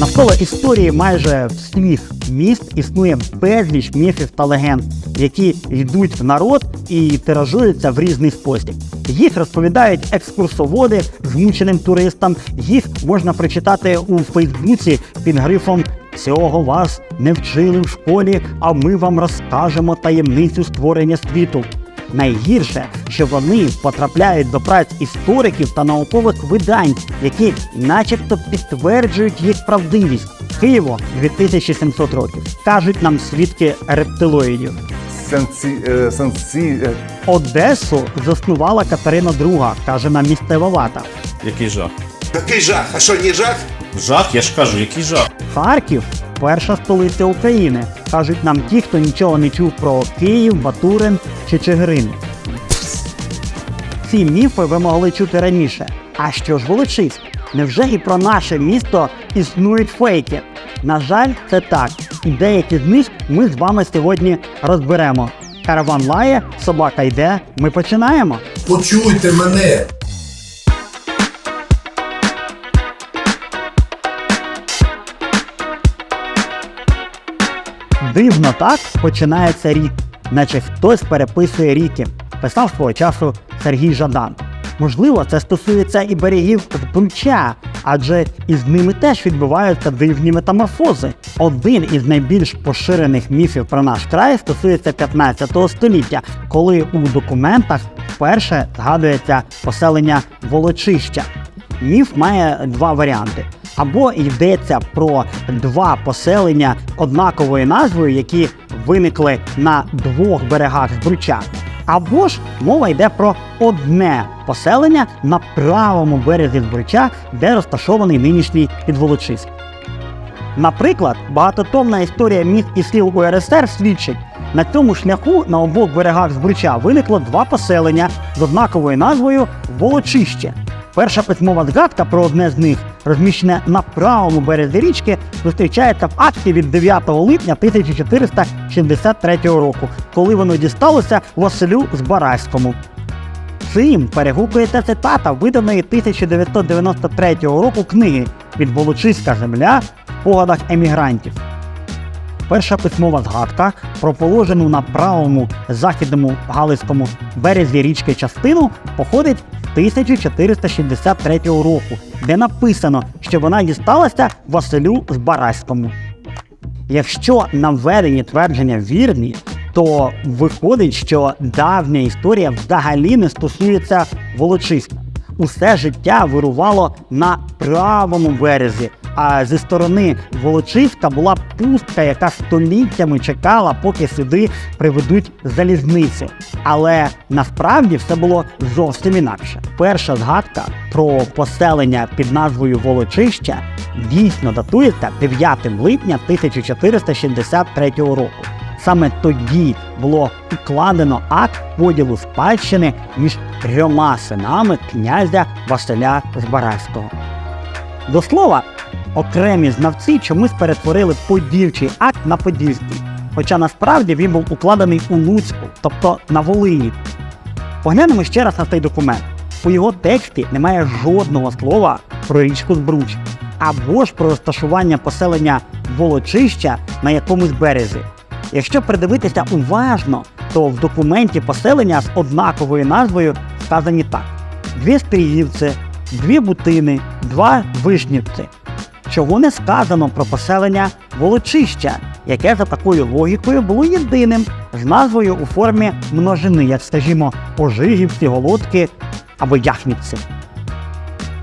Навколо історії майже всіх міст існує безліч міфів та легенд, які йдуть в народ і тиражуються в різний спосіб. Їх розповідають екскурсоводи змученим туристам. Їх можна прочитати у Фейсбуці під грифом Цього вас не вчили в школі, а ми вам розкажемо таємницю створення світу. Найгірше, що вони потрапляють до праць істориків та наукових видань, які начебто підтверджують їх правдивість. Києво 2700 років кажуть нам свідки рептилоїдів. Сенсі, е, сенсі, е, Одесу заснувала Катерина II, каже нам місцева вата. Який жах? Такий жах, а що не жах? Жах, я ж кажу, який жах. Харків перша столиця України. Кажуть нам ті, хто нічого не чув про Київ, Батурин чи Чигирин. Ці міфи ви могли чути раніше. А що ж Волочиськ? Невже і про наше місто існують фейки? На жаль, це так. І деякі з них ми з вами сьогодні розберемо. Караван лає, собака йде. Ми починаємо. Почуйте мене. Дивно так починається рік, наче хтось переписує ріки, писав свого часу Сергій Жадан. Можливо, це стосується і берегів Збруча, адже із ними теж відбуваються дивні метаморфози. Один із найбільш поширених міфів про наш край стосується 15 століття, коли у документах вперше згадується поселення Волочища. Міф має два варіанти. Або йдеться про два поселення однаковою назвою, які виникли на двох берегах Збруча. Або ж мова йде про одне поселення на правому березі Збруча, де розташований нинішній Підволочиськ. Наприклад, багатотомна історія міст і сіл УРСР свідчить, на цьому шляху на обох берегах Збруча виникло два поселення з однаковою назвою Волочище. Перша письмова згадка про одне з них, розміщене на правому березі річки, зустрічається в акті від 9 липня 1463 року, коли воно дісталося Василю Збаразькому. Цим перегукується цитата виданої 1993 року книги від Волочиська земля в погадах емігрантів. Перша письмова згадка про положену на правому західному Галицькому березі річки частину походить 1463 року, де написано, що вона дісталася Василю Збараському. Якщо наведені твердження вірні, то виходить, що давня історія взагалі не стосується Волочиська. Усе життя вирувало на правому березі, а зі сторони Волочиська була пустка, яка століттями чекала, поки сюди приведуть залізницю. Але насправді все було зовсім інакше. Перша згадка про поселення під назвою Волочища дійсно датується 9 липня 1463 року. Саме тоді було укладено акт поділу спадщини між трьома синами князя Василя Збаразького. До слова, окремі знавці чомусь перетворили подільчий акт на подільський, хоча насправді він був укладений у Луцьку, тобто на Волині. Поглянемо ще раз на цей документ. У його тексті немає жодного слова про річку Збруч або ж про розташування поселення Волочища на якомусь березі. Якщо придивитися уважно, то в документі поселення з однаковою назвою сказані так: дві стріївці, дві бутини, два вишнівці. Чого не сказано про поселення Волочища, яке за такою логікою було єдиним з назвою у формі множини, як скажімо, Ожигівці, Голодки або Яхнівці.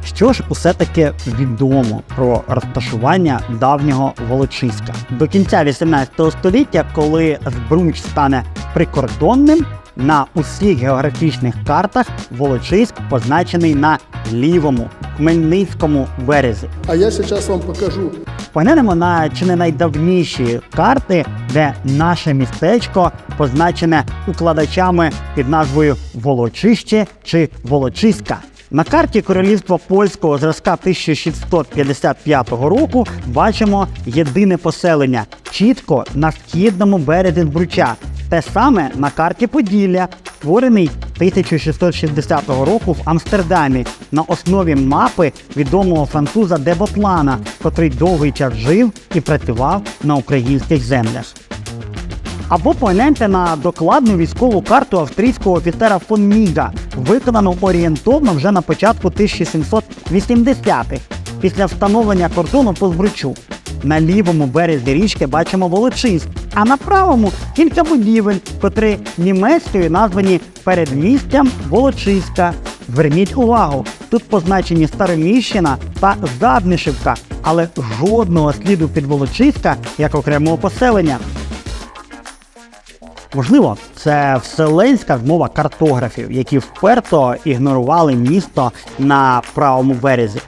Що ж усе таки відомо про розташування давнього Волочиська? До кінця 18 століття, коли Збруч стане прикордонним, на усіх географічних картах Волочиськ позначений на лівому Хмельницькому березі. А я сейчас вам покажу. Поглянемо на чи не найдавніші карти, де наше містечко позначене укладачами під назвою Волочище чи Волочиська. На карті Королівства Польського зразка 1655 року бачимо єдине поселення чітко на східному березі Збруча. Те саме на карті Поділля, створений 1660 року в Амстердамі на основі мапи відомого француза Дебоплана, котрий довгий час жив і працював на українських землях. Або погляньте на докладну військову карту австрійського офіцера фон Міга, виконану орієнтовно вже на початку 1780-х, після встановлення кордону по Збручу. На лівому березі річки бачимо Волочиськ, а на правому кілька будівель, котрі німецькою названі передмістям Волочиська. Зверніть увагу, тут позначені Староміщина та Заднишівка, але жодного сліду під Волочиська як окремого поселення. Можливо, це вселенська змова картографів, які вперто ігнорували місто на правому березі.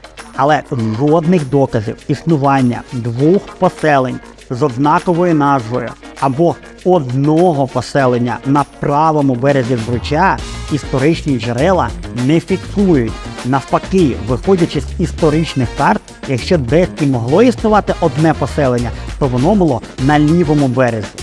Але жодних доказів існування двох поселень з однаковою назвою або одного поселення на правому березі Збруча історичні джерела не фіксують. Навпаки, виходячи з історичних карт, якщо десь і могло існувати одне поселення, то воно було на лівому березі.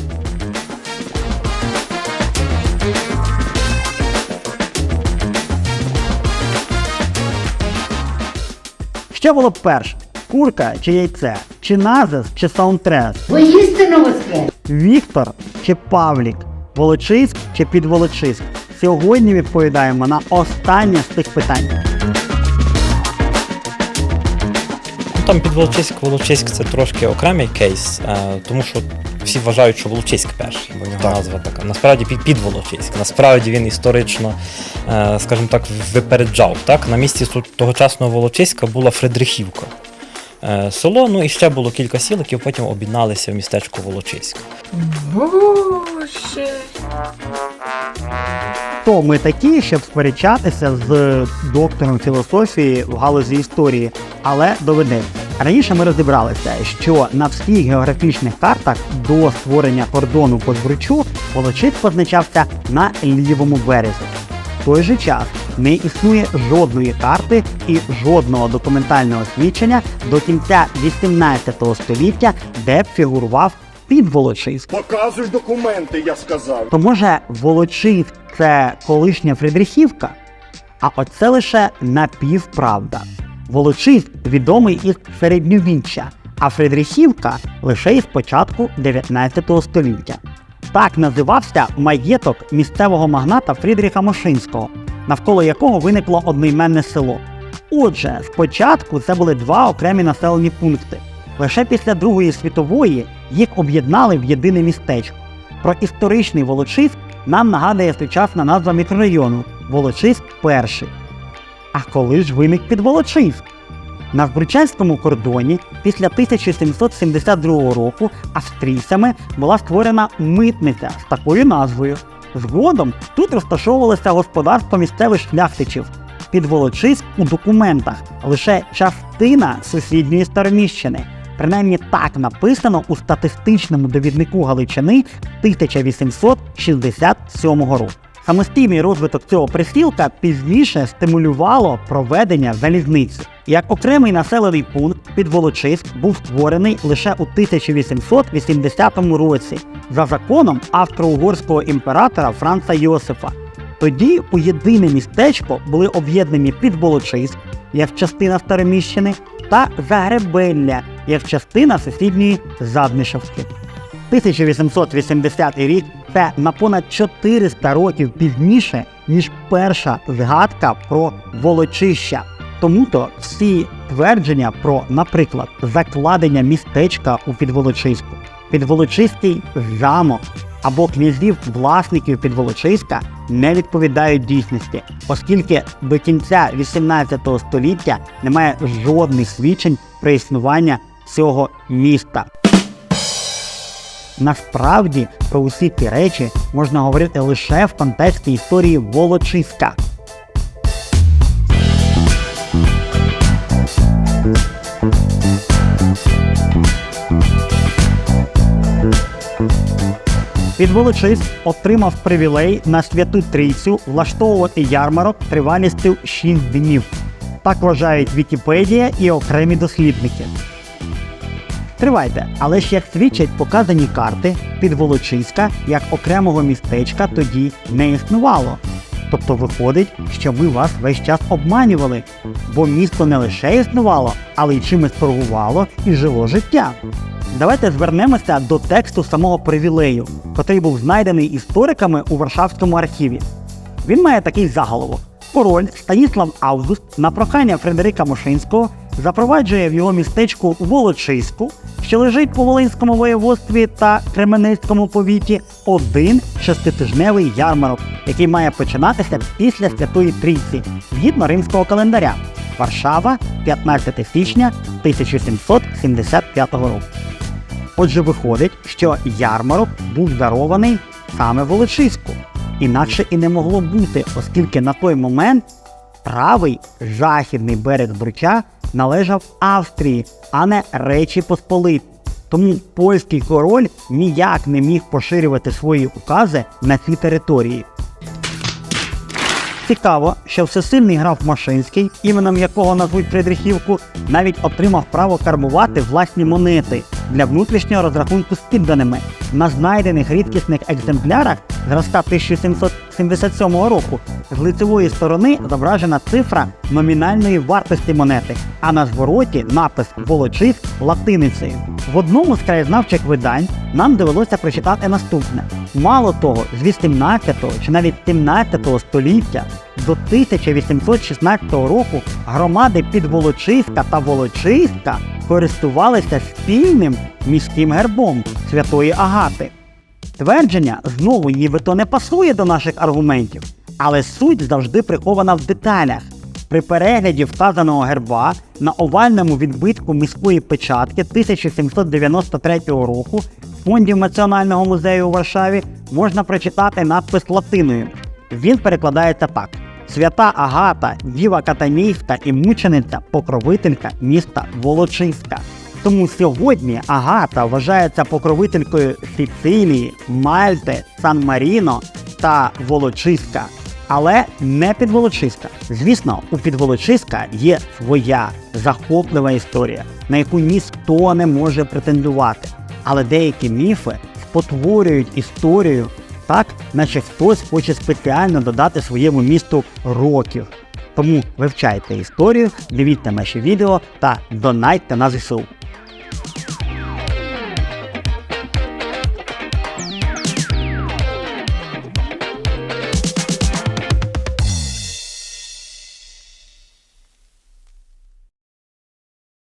Що було б перше? Курка чи яйце? Чи назис, чи саундтрес? Воістину воскрес! Віктор чи Павлік? Волочиськ чи підволочиськ? Сьогодні відповідаємо на останнє з тих питань. Ну, Там під Волочиськ, Волочиськ це трошки окремий кейс, е, тому що всі вважають, що Волочиськ перший, бо в нього назва така. Насправді під, під Волочиськ. Насправді він історично, е, скажімо так, випереджав. Так? На місці тогочасного Волочиська була Фредрихівка. Е, Село, ну і ще було кілька сіл, які потім об'єдналися в містечко Волочиськ. Боже! Хто ми такі, щоб сперечатися з доктором філософії в галузі історії, але доведеться. Раніше ми розібралися, що на всіх географічних картах до створення кордону по збручу Волочиськ позначався на лівому березі. В той же час не існує жодної карти і жодного документального свідчення до кінця 18 століття, де б фігурував підволочиськ. Показуй документи, я сказав. То може Волочиськ це колишня Фридрихівка? А оце лише напівправда. Волочиськ відомий із середньовіччя, а Фридрихівка лише із початку 19 століття. Так називався маєток місцевого магната Фрідріха Мошинського, навколо якого виникло одноіменне село. Отже, спочатку це були два окремі населені пункти. Лише після Другої світової їх об'єднали в єдине містечко. Про історичний Волочиськ нам нагадує сучасна назва мікрорайону Волочиськ перший. А коли ж виник підволочиськ? На Збручанському кордоні після 1772 року австрійцями була створена митниця з такою назвою. Згодом тут розташовувалося господарство місцевих шляхтичів. Підволочиськ у документах лише частина сусідньої Староміщини. Принаймні так написано у статистичному довіднику Галичини 1867 року. Самостійний розвиток цього присілка пізніше стимулювало проведення залізниці. Як окремий населений пункт Підволочиськ був створений лише у 1880 році за законом австро-угорського імператора Франца Йосифа. Тоді у єдине містечко були об'єднані Підволочиськ, як частина Староміщини, та Загребелля, як частина сусідньої Заднишевки. 1880 рік це на понад 400 років пізніше, ніж перша згадка про Волочища. Тому-то всі твердження про, наприклад, закладення містечка у Підволочиську, Підволочиський замок або князів власників Підволочиська не відповідають дійсності, оскільки до кінця 18 століття немає жодних свідчень про існування цього міста. Насправді про усі ці речі можна говорити лише в контексті історії Волочиська. Підволочиськ отримав привілей на святу трійцю влаштовувати ярмарок тривалістю 6 днів. Так вважають Вікіпедія і окремі дослідники. Тривайте, але ж як свідчать показані карти, Підволочиська як окремого містечка тоді не існувало. Тобто виходить, що ми вас весь час обманювали, бо місто не лише існувало, але й чимось торгувало і жило життя. Давайте звернемося до тексту самого привілею, котрий був знайдений істориками у Варшавському архіві. Він має такий заголовок: Король Станіслав Август на прохання Фредерика Мошинського запроваджує в його містечку Волочиську, що лежить по Волинському воєводстві та Кременецькому повіті, один шеститижневий ярмарок, який має починатися після Святої Трійці, згідно римського календаря. Варшава, 15 січня 1775 року. Отже, виходить, що ярмарок був дарований саме Волочиську. Інакше і не могло бути, оскільки на той момент правий західний берег Бруча належав Австрії, а не Речі Посполит. Тому польський король ніяк не міг поширювати свої укази на ці території. Цікаво, що всесильний граф Машинський, іменем якого назвуть Фридрихівку, навіть отримав право карбувати власні монети для внутрішнього розрахунку з підданими. На знайдених рідкісних екземплярах зразка 1777 року з лицевої сторони зображена цифра номінальної вартості монети, а на звороті напис Волочиськ латиницею. В одному з краєзнавчих видань нам довелося прочитати наступне. Мало того, з 18 чи навіть 17 століття до 1816 року громади Підволочиська та Волочиська користувалися спільним міським гербом Святої Агати. Твердження знову нібито не пасує до наших аргументів, але суть завжди прихована в деталях. При перегляді вказаного герба на овальному відбитку міської печатки 1793 року фондів Національного музею у Варшаві можна прочитати надпис латиною. Він перекладається так: Свята Агата, Діва Катамійська і мучениця покровителька міста Волочиська. Тому сьогодні Агата вважається покровителькою Сицилії, Мальти, Сан-Маріно та Волочиська. Але не Підволочиська. Звісно, у Підволочиська є своя захоплива історія, на яку ніхто не може претендувати. Але деякі міфи спотворюють історію так, наче хтось хоче спеціально додати своєму місту років. Тому вивчайте історію, дивіться наші відео та донайте на ЗСУ.